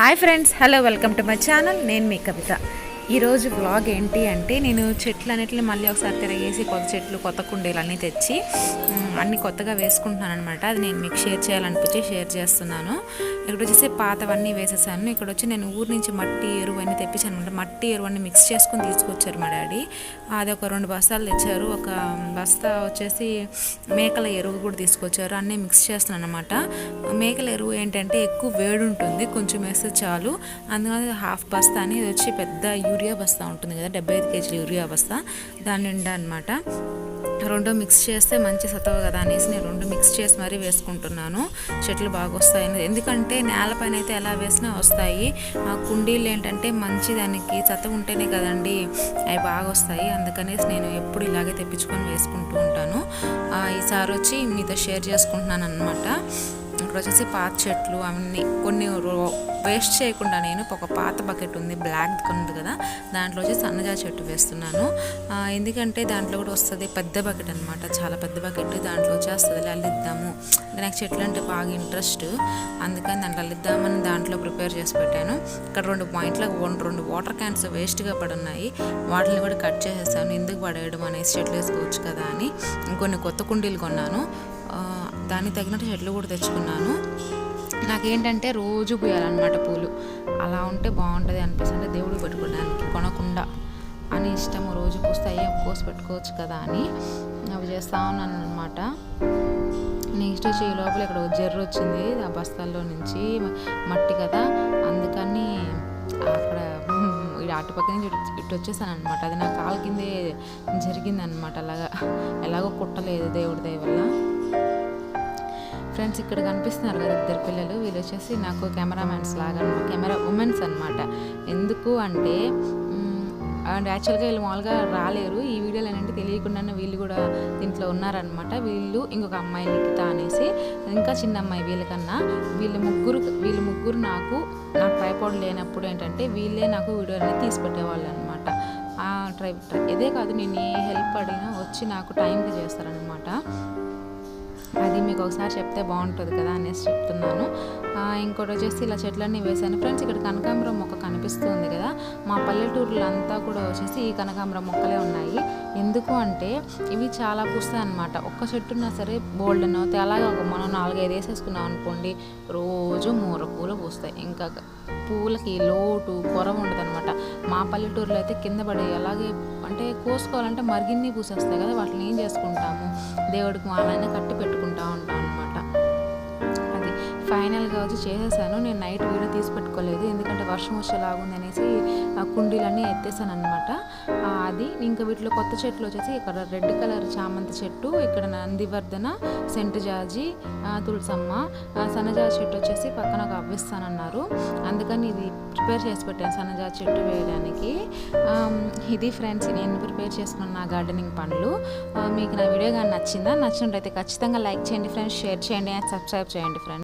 Hi friends hello welcome to my channel. నేను మీ కవిత. ఈరోజు వ్లాగ్ ఏంటి అంటే నేను చెట్లు అన్నిటిని మళ్ళీ ఒకసారి తిరగేసి కొత్త చెట్లు కొత్త కుండీలు అన్నీ తెచ్చి అన్నీ కొత్తగా వేసుకుంటున్నాను అనమాట అది నేను మీకు షేర్ చేయాలనిపించి షేర్ చేస్తున్నాను. ఇక్కడ వచ్చేసి పాతవన్నీ వేసేసాను. ఇక్కడ వచ్చి నేను ఊరి నుంచి మట్టి ఎరువు అన్నీ తెప్పించాను అనమాట మట్టి ఎరువు అన్నీ మిక్స్ చేసుకుని తీసుకొచ్చారు మా డాడీ. అది ఒక రెండు బస్తాలు తెచ్చారు. ఒక బస్తా వచ్చేసి మేకల ఎరువు కూడా తీసుకొచ్చారు. అన్నీ మిక్స్ చేస్తున్నాను అనమాట మేకల ఎరువు ఏంటంటే ఎక్కువ వేడి ఉంటుంది కొంచెం వేస్తే చాలు. అందుకని హాఫ్ బస్తా అని ఇది వచ్చి పెద్ద యూరియా బస్తా ఉంటుంది కదా డెబ్బై ఐదు కేజీల యూరియా బస్తా. దాని నిండా అనమాట రెండు మిక్స్ చేస్తే మంచి సతవ కదా అనేసి నేను రెండు మిక్స్ చేసి మరీ వేసుకుంటున్నాను. చెట్లు బాగా వస్తాయని. ఎందుకంటే నేలపైన అయితే ఎలా వేసినా వస్తాయి. ఆ కుండీలు ఏంటంటే మంచి దానికి సతవ ఉంటేనే కదండి అవి బాగా వస్తాయి. అందుకనేసి నేను ఎప్పుడు ఇలాగే తెప్పించుకొని వేసుకుంటూ ఉంటాను. ఈసారి వచ్చి మీతో షేర్ చేసుకుంటున్నాను అనమాట ఇక్కడ వచ్చేసి పాత చెట్లు అవన్నీ కొన్ని వేస్ట్ చేయకుండా నేను ఒక పాత బకెట్ ఉంది బ్లాక్ ఉంది కదా దాంట్లో వచ్చి సన్నజా చెట్టు వేస్తున్నాను. ఎందుకంటే దాంట్లో కూడా వస్తుంది పెద్ద బకెట్ అనమాట చాలా పెద్ద బకెట్ దాంట్లో వచ్చేస్తుంది అల్లిద్దాము నాకు చెట్లు అంటే బాగా ఇంట్రెస్ట్ అందుకని దాంట్లో అల్లిద్దామని దాంట్లో ప్రిపేర్ చేసి పెట్టాను. ఇక్కడ రెండు పాయింట్ల రెండు వాటర్ క్యాన్స్ వేస్ట్గా పడి ఉన్నాయి వాటిని కూడా కట్ చేసేసాను ఎందుకు పడేయడం అనేసి చెట్లు వేసుకోవచ్చు కదా అని. ఇంకొన్ని కొత్త కుండీలు కొన్నాను. దానికి తగినట్టు చెట్లు కూడా తెచ్చుకున్నాను. నాకేంటంటే రోజు పూయాలన్నమాట పూలు. అలా ఉంటే బాగుంటుంది అనిపిస్తుంది. దేవుడు పెట్టుకోవడానికి కొనకుండా అని ఇష్టం రోజు పూస్తే అయ్యే కోసి పెట్టుకోవచ్చు కదా అని అవి చేస్తా ఉన్నాను అనమాట నెక్స్ట్ వచ్చి ఈ లోపల ఇక్కడ జర్రు వచ్చింది ఆ బస్తాల్లో నుంచి మట్టి కదా. అందుకని అక్కడ ఇటు అటుపక్క నుంచి ఇటు- ఇటు వచ్చేసాను అనమాట అది నా కాలు కిందే జరిగింది అనమాట అలాగా ఎలాగో కుట్టలేదు దేవుడి దయ వల్ల. ఫ్రెండ్స్ ఇక్కడ కనిపిస్తున్నారు కదా ఇద్దరు పిల్లలు. వీళ్ళు వచ్చేసి నాకు కెమెరామ్యాన్స్ లాగా కెమెరా ఉమెన్స్ అనమాట. ఎందుకు అంటే అండ్ యాక్చువల్గా వీళ్ళు మామూలుగా రాలేరు. ఈ వీడియోలు ఏంటంటే తెలియకుండానే వీళ్ళు కూడా దీంట్లో ఉన్నారనమాట. వీళ్ళు ఇంకొక అమ్మాయి నిఖిత అనేసి ఇంకా చిన్న అమ్మాయి వీళ్ళకన్నా. వీళ్ళ ముగ్గురు వీళ్ళ ముగ్గురు నాకు నాకు ట్రైపాడ్ లేనప్పుడు ఏంటంటే వీళ్ళే నాకు వీడియో అనేది తీసి పెట్టేవాళ్ళు అనమాట ట్రై ట్రై ఇదే కాదు నేను ఏ హెల్ప్ అడిగినా వచ్చి నాకు టైంకి చేస్తారనమాట. అది మీకు ఒకసారి చెప్తే బాగుంటుంది కదా అనేసి చెప్తున్నాను. ఆ, ఇంకోటి వచ్చేసి ఇలా చెట్లన్నీ వేసాను ఫ్రెండ్స్ ఇక్కడ కనకాంబరం మొక్క కనిపిస్తుంది కదా. మా పల్లెటూరులో అంతా కూడా వచ్చేసి ఈ కనకాంబరం మొక్కలే ఉన్నాయి. ఎందుకు అంటే ఇవి చాలా పూస్తాయి అనమాట ఒక్క చెట్టు ఉన్నా సరే బోల్డ్ అని అవుతాయి. అలాగే ఒక మనం నాలుగైదు వేసేసుకున్నాం అనుకోండి రోజు మూర పూలు పూస్తాయి. ఇంకా పూలకి లోటు కొరవ ఉండదు అనమాట మా పల్లెటూరులో అయితే కింద పడే అలాగే అంటే కోసుకోవాలంటే మరిగిన్ని పూసేస్తాయి కదా వాటిని ఏం చేసుకుంటాము? దేవుడికి మాలైనా కట్టి పెట్టుకుంటా ఉంటాము ఫైనల్గా వచ్చి చేసేసాను. నేను నైట్ వీడియో తీసి పెట్టుకోలేదు. ఎందుకంటే వర్షం వచ్చేలాగుంది అనేసి ఆ కుండీలన్నీ ఎత్తేసాను అనమాట అది ఇంకా వీటిలో కొత్త చెట్లు వచ్చేసి ఇక్కడ రెడ్ కలర్ చామంతి చెట్టు ఇక్కడ నందివర్ధన సెంట్ జాజి తులసమ్మ సన్నజాజి చెట్టు వచ్చేసి పక్కన ఒక అవ్విస్తానన్నారు. అందుకని ఇది ప్రిపేర్ చేసి పెట్టాను సన్నజాజి చెట్టు వేయడానికి. ఇది ఫ్రెండ్స్ నేను ప్రిపేర్ చేసుకున్న నా గార్డెనింగ్ పనులు. మీకు నా వీడియో కానీ నచ్చిందా? నచ్చినట్టయితే ఖచ్చితంగా లైక్ చేయండి ఫ్రెండ్స్ షేర్ చేయండి అండ్ సబ్స్క్రైబ్ చేయండి ఫ్రెండ్స్.